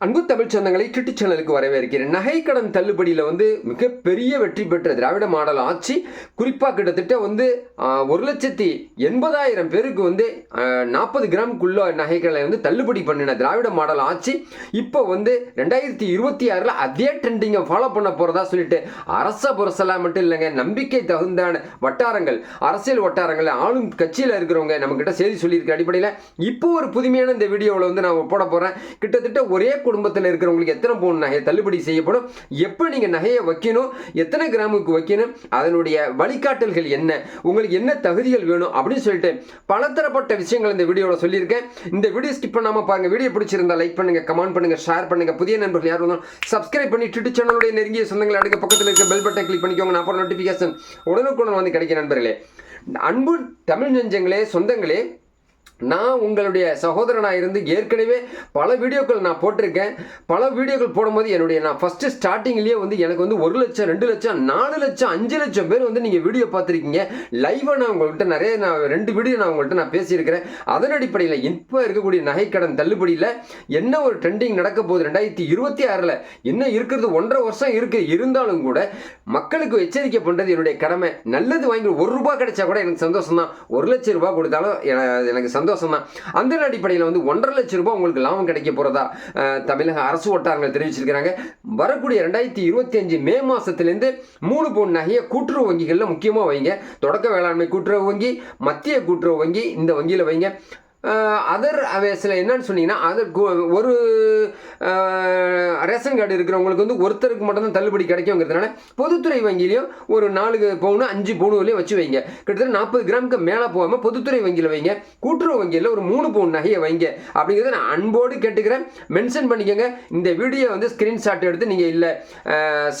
அன்பு தமிழ் சொந்தங்களை கிட்டு சேனலுக்கு வரவேற்கிறேன். நகைக்கடன் தள்ளுபடியில் வந்து மிகப்பெரிய வெற்றி பெற்ற திராவிட மாடல் ஆட்சி குறிப்பாக கிட்டத்தட்ட வந்து ஒரு லட்சத்தி எண்பதாயிரம் பேருக்கு வந்து நாற்பது கிராமுக்குள்ள நகைகளை வந்து தள்ளுபடி பண்ணின திராவிட மாடல் ஆட்சி இப்போ வந்து ரெண்டாயிரத்தி இருபத்தி ஆறில் அதே ட்ரெண்டிங்கை ஃபாலோ பண்ண போகிறதா சொல்லிட்டு அரச புரசலா மட்டும் இல்லைங்க நம்பிக்கை தகுந்தான வட்டாரங்கள் அரசியல் வட்டாரங்கள் ஆளும் கட்சியில் இருக்கிறவங்க நம்மக்கிட்ட செய்தி சொல்லியிருக்க அடிப்படையில் இப்போ ஒரு புதுமையான இந்த வீடியோவில் வந்து நான் போட போகிறேன் கிட்டத்தட்ட ஒரே குடும்பத்தில் இருக்கிறவங்களுக்கு எத்தனை பவுன் நகை தள்ளுபடி செய்யப்படும்? எப்போ நீங்கள் நகையை வைக்கணும்? எத்தனை கிராமுக்கு வைக்கணும்? அதனுடைய வழிகாட்டல்கள் என்ன? உங்களுக்கு என்ன தகுதிகள் வேணும்? அப்படின்னு சொல்லிட்டு பலதரப்பட்ட விஷயங்கள் இந்த வீடியோவில் சொல்லியிருக்கேன். இந்த வீடியோ ஸ்கிப் பண்ணாமல் பாருங்கள் வீடியோ பிடிச்சிருந்தா லைக் பண்ணுங்கள் கமெண்ட் பண்ணுங்கள் ஷேர் பண்ணுங்கள் புதிய நண்பர்கள் யார் வந்தாலும் சப்ஸ்கிரைப் பண்ணி ட்விட்டர் சேனலுடைய நெருங்கிய சொந்தங்களை அடுக்க பக்கத்தில் இருக்க பெல் பட்டன் கிளிக் பண்ணிக்கோங்க. நான் அப்புறம் நோட்டிஃபிகேஷன் உடனுக்குடன் வந்து கிடைக்கும் நண்பர்களே. அன்பு தமிழ் நெஞ்சங்களே சொந்தங்களே நான் உங்களுடைய சகோதரனாக இருந்து ஏற்கனவே பல வீடியோக்கள் நான் போட்டிருக்கேன். பல வீடியோக்கள் போடும்போது என்னுடைய நான் ஃபஸ்ட்டு ஸ்டார்டிங்லேயே வந்து எனக்கு வந்து ஒரு லட்சம் ரெண்டு லட்சம் நாலு லட்சம் அஞ்சு லட்சம் பேர் வந்து நீங்கள் வீடியோ பார்த்துருக்கீங்க. லைவாக நான் உங்கள்கிட்ட நிறைய நான் ரெண்டு வீடியோ நான் உங்கள்கிட்ட நான் பேசியிருக்கிறேன். அதன் அடிப்படையில் இப்போ இருக்கக்கூடிய நகைக்கடன் தள்ளுபடியில் என்ன ஒரு ட்ரெண்டிங் நடக்க போகுது? ரெண்டாயிரத்தி இருபத்தி ஆறில் என்ன இருக்கிறது? ஒன்றரை வருஷம் இருக்குது இருந்தாலும் கூட மக்களுக்கு எச்சரிக்கை பண்ணுறது என்னுடைய கடமை. நல்லது வாங்கி ஒரு ரூபாய் கிடைச்சா கூட எனக்கு சந்தோஷம் தான் ஒரு லட்சம் ரூபாய் கொடுத்தாலும் எனக்கு சந்தோஷம் தான் அந்த அடிப்படையில் வந்து ஒன்றரை லட்சம் ரூபாய் உங்களுக்கு லாபம் கிடைக்க போகிறதா தமிழக அரசு வட்டாரங்கள் தெரிவிச்சிருக்கிறாங்க. வரக்கூடிய ரெண்டாயிரத்தி இருபத்தி அஞ்சு மே மாதத்துலேருந்து மூணு பவுன் நகையை கூட்டுறவு வங்கிகளில் முக்கியமாக வைங்க. தொடக்க வேளாண்மை கூட்டுறவு வங்கி மத்திய கூட்டுறவு வங்கி இந்த வங்கியில் வைங்க. அதர் அவேஸில் என்னன்னு சொன்னீங்கன்னா அதர் ஒரு ரேஷன் கார்டு இருக்கிறவங்களுக்கு வந்து ஒருத்தருக்கு மட்டும்தான் தள்ளுபடி கிடைக்குங்கிறதுனால பொதுத்துறை வங்கிலையும் ஒரு நாலு பவுனு அஞ்சு பவுனு வரையும் வச்சு வைங்க. கிட்டத்தட்ட நாற்பது கிராமுக்கு மேலே போகாமல் பொதுத்துறை வங்கியில் வைங்க. கூட்டுறவு வங்கியில் ஒரு மூணு பவுன் நகையை வைங்க. அப்படிங்கிறத நான் அன்போடு கேட்டுக்கிறேன். மென்ஷன் பண்ணிக்கோங்க. இந்த வீடியோ வந்து ஸ்க்ரீன்ஷாட் எடுத்து நீங்கள் இல்லை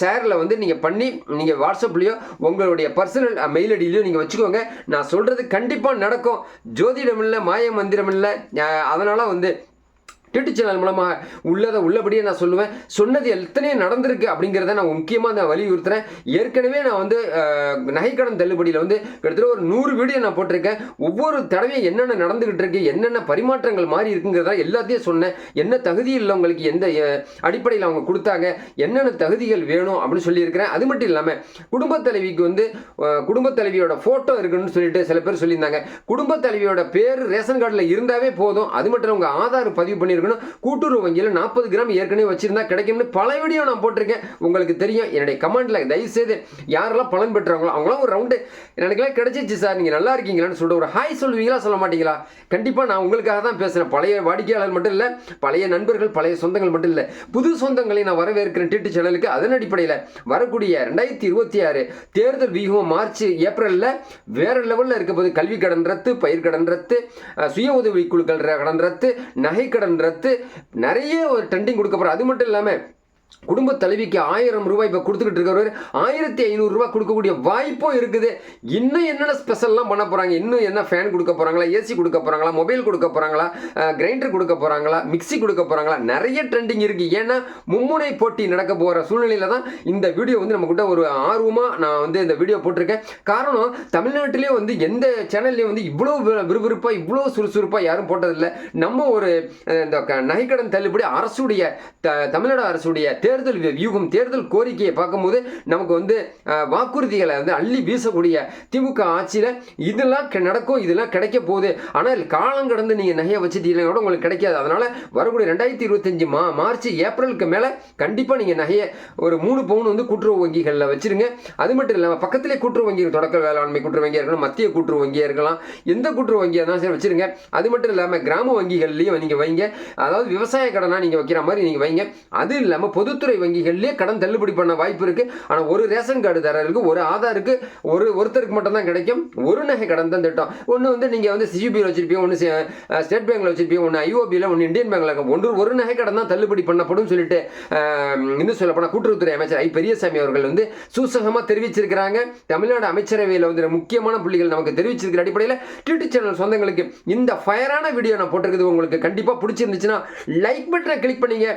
ஷேரில் வந்து நீங்கள் பண்ணி நீங்கள் வாட்ஸ்அப்லேயோ உங்களுடைய பர்சனல் மெயில் ஐடியிலையோ நீங்கள் வச்சுக்கோங்க. நான் சொல்கிறது கண்டிப்பாக நடக்கும். ஜோதிடமில்ல மாயம் மந்திரம் இல்லை அதனால் வந்து யூடியூப் சேனல் மூலமாக உள்ளதை உள்ளபடியே நான் சொல்லுவேன். சொன்னது எத்தனையும் நடந்திருக்கு அப்படிங்கிறத நான் முக்கியமாக நான் வலியுறுத்துறேன். ஏற்கனவே நான் வந்து நகைக்கடன் தள்ளுபடியில் வந்து கிட்டத்தட்ட ஒரு நூறு வீடியோ நான் போட்டிருக்கேன். ஒவ்வொரு தடவையும் என்னென்ன நடந்துகிட்டு இருக்கு என்னென்ன பரிமாற்றங்கள் மாறி இருக்குங்கிறத எல்லாத்தையும் சொன்னேன். என்ன தகுதி உள்ளவங்களுக்கு எந்த அடிப்படையில் அவங்க கொடுத்தாங்க என்னென்ன தகுதிகள் வேணும் அப்படின்னு சொல்லியிருக்கிறேன். அது மட்டும் இல்லாமல் குடும்ப தலைவிக்கு வந்து குடும்ப தலைவியோட ஃபோட்டோ இருக்குன்னு சொல்லிட்டு சில பேர் சொல்லியிருந்தாங்க. குடும்ப தலைவியோட பேர் ரேஷன் கார்டில் இருந்தாவே போதும். அது மட்டும் உங்கள் ஆதார் பதிவு பண்ணியிருக்கணும் கூட்டுறவு வங்கியில் நாற்பது கிராம் ஏற்கனவே வச்சிருந்தா கிடைக்கும்னு பல வீடியோ நான் போட்டிருக்கேன். உங்களுக்கு தெரியும். என்னுடைய கமெண்ட்ல தயவுசெய்து யாரெல்லாம் பலன் பெற்றவங்களோ அவங்களாம் ஒரு ரவுண்டு எனக்குலாம் கிடைச்சிச்சு சார். நீங்கள் நல்லா இருக்கீங்களான்னு சொல்லிட்டு ஒரு ஹாய் சொல்லுவீங்களா சொல்ல மாட்டீங்களா? கண்டிப்பாக நான் உங்களுக்காக தான் பேசுகிறேன் பழைய வாடிக்கையாளர் மட்டும் இல்லை பழைய நண்பர்கள் பழைய சொந்தங்கள் மட்டும் இல்லை. புது சொந்தங்களை நான் வரவேற்கிறேன் டிடி சேனலுக்கு அதன் அடிப்படையில் வரக்கூடிய ரெண்டாயிரத்தி இருபத்தி ஆறு தேர்தல் வியூகம் மார்ச் ஏப்ரலில் வேற லெவலில் இருக்க போது கல்வி கடன் ரத்து பயிர் கடன் ரத்து சுய உதவி குழுக்கள் கடன் ரத்து நகை கடன் ரத்து நிறைய ஒரு ட்ரெண்டிங் கொடுக்க அது மட்டும் இல்லாமல் குடும்ப தலைவிக்கு ஆயிரம் ரூபாய் இப்போ கொடுத்துக்கிட்டு இருக்கிறவர் ஆயிரத்தி ஐநூறுரூவா கொடுக்கக்கூடிய வாய்ப்பும் இருக்குது. இன்னும் என்னென்ன ஸ்பெஷல்லாம் பண்ண போகிறாங்க இன்னும் என்ன ஃபேன் கொடுக்க போகிறாங்களா ஏசி கொடுக்க போகிறாங்களா மொபைல் கொடுக்க போகிறாங்களா கிரைண்டர் கொடுக்க போகிறாங்களா மிக்சி கொடுக்க போகிறாங்களா நிறைய ட்ரெண்டிங் இருக்குது ஏன்னா மும்முனை போட்டி நடக்க போகிற சூழ்நிலையில் தான் இந்த வீடியோ வந்து நம்மக்கிட்ட ஒரு ஆர்வமாக நான் வந்து இந்த வீடியோ போட்டிருக்கேன். காரணம் தமிழ்நாட்டிலே வந்து எந்த சேனல்லையும் வந்து இவ்வளோ விறுவிறுப்பாக இவ்வளோ சுறுசுறுப்பாக யாரும் போட்டதில்லை. நம்ம ஒரு இந்த க- நகைக்கடன் தள்ளுபடி அரசுடைய த தமிழ்நாடு அரசுடைய தேர்தல் வியூகம் தேர்தல் கோரிக்கையை பார்க்கும்போது நமக்கு வந்து வாக்குறுதிகளை வந்து அள்ளி வீசக்கூடிய திமுக ஆட்சியில் இதெல்லாம் கெ- நடக்கும் இதெல்லாம் கிடைக்க போகுது. ஆனால் காலம் கடந்து நீங்கள் நகையை வச்சுட்டீங்கன்னா கூட உங்களுக்கு கிடைக்காது. அதனால் வரக்கூடிய ரெண்டாயிரத்தி இருபத்தஞ்சு மா மார்ச் ஏப்ரலுக்கு மேலே கண்டிப்பாக நீங்கள் நகையை ஒரு மூணு பவுன் வந்து கூட்டுறவு வங்கிகளில் வச்சுருங்க. அது மட்டும் இல்லாமல் பக்கத்திலே கூட்டுறவு வங்கி தொடக்க வேளாண்மை கூட்டுறவு வங்கியாக இருக்கலாம் மத்திய கூட்டுறவு வங்கியாக இருக்கலாம் எந்த கூட்டுறவு வங்கியாக இருந்தாலும் சரி வச்சிருங்க. அது மட்டும் இல்லாமல் கிராம வங்கிகள்லையும் நீங்கள் வைங்க. அதாவது விவசாய கடனாக நீங்கள் வைக்கிற மாதிரி நீங்கள் வைங்க. அது இல்லாமல் பொதுத்துறை வங்கிகள்லேயே கடன் தள்ளுபடி பண்ண வாய்ப்பு இருக்குது ஆனால் ஒரு ரேஷன் கார்டு தரருக்கு ஒரு ஆதாருக்கு ஒரு ஒருத்தருக்கு மட்டும் தான் கிடைக்கும். ஒரு நகை கடன் தான் திட்டம். ஒன்று வந்து நீங்கள் வந்து சிஜிபியில் வச்சிருப்பீங்க ஒன்று ஸ்டேட் பேங்க்ல வச்சிருப்பீங்க ஒன்று ஐஓபியில் ஒன்று இந்தியன் பேங்க்ல இருக்கும். ஒன்று ஒரு நகை கடன் தான் தள்ளுபடி பண்ணப்படும் சொல்லிட்டு இன்னும் சொல்லப்போனால் கூட்டுறவுத்துறை அமைச்சர் ஐ. பெரியசாமி அவர்கள் வந்து சூசகமாக தெரிவிச்சிருக்கிறாங்க. தமிழ்நாடு அமைச்சரவையில் வந்து முக்கியமான புள்ளிகள் நமக்கு தெரிவிச்சிருக்கிற அடிப்படையில் டியூட்டி சேனல் சொந்தங்களுக்கு இந்த ஃபயரான வீடியோ நான் போட்டிருக்குது. உங்களுக்கு கண்டிப்பாக பிடிச்சிருந்துச்சுன்னா லைக் பட்டனை கிளிக் பண்ணிங்க.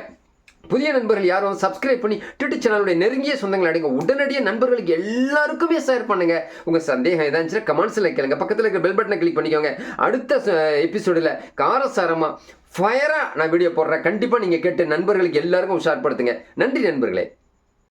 புதிய நண்பர்கள் யாரும் சப்ஸ்கிரைப் பண்ணி ட்விட்டர் சேனலுடைய நெருங்கிய சொந்தங்கள் அடைங்க. உடனடியாக நண்பர்களுக்கு எல்லாருக்குமே ஷேர் பண்ணுங்க. உங்க சந்தேகம் ஏதாச்சும் கமெண்ட்ஸில் கேளுங்க. பக்கத்தில் இருக்க பெல் பட்டனை கிளிக் பண்ணிக்கோங்க. அடுத்த எபிசோடில் காரசாரமாக ஃபயராக நான் வீடியோ போடுறேன். கண்டிப்பாக நீங்கள் கேட்டு நண்பர்களுக்கு எல்லாருக்கும் உஷார்படுத்துங்க நன்றி நண்பர்களே.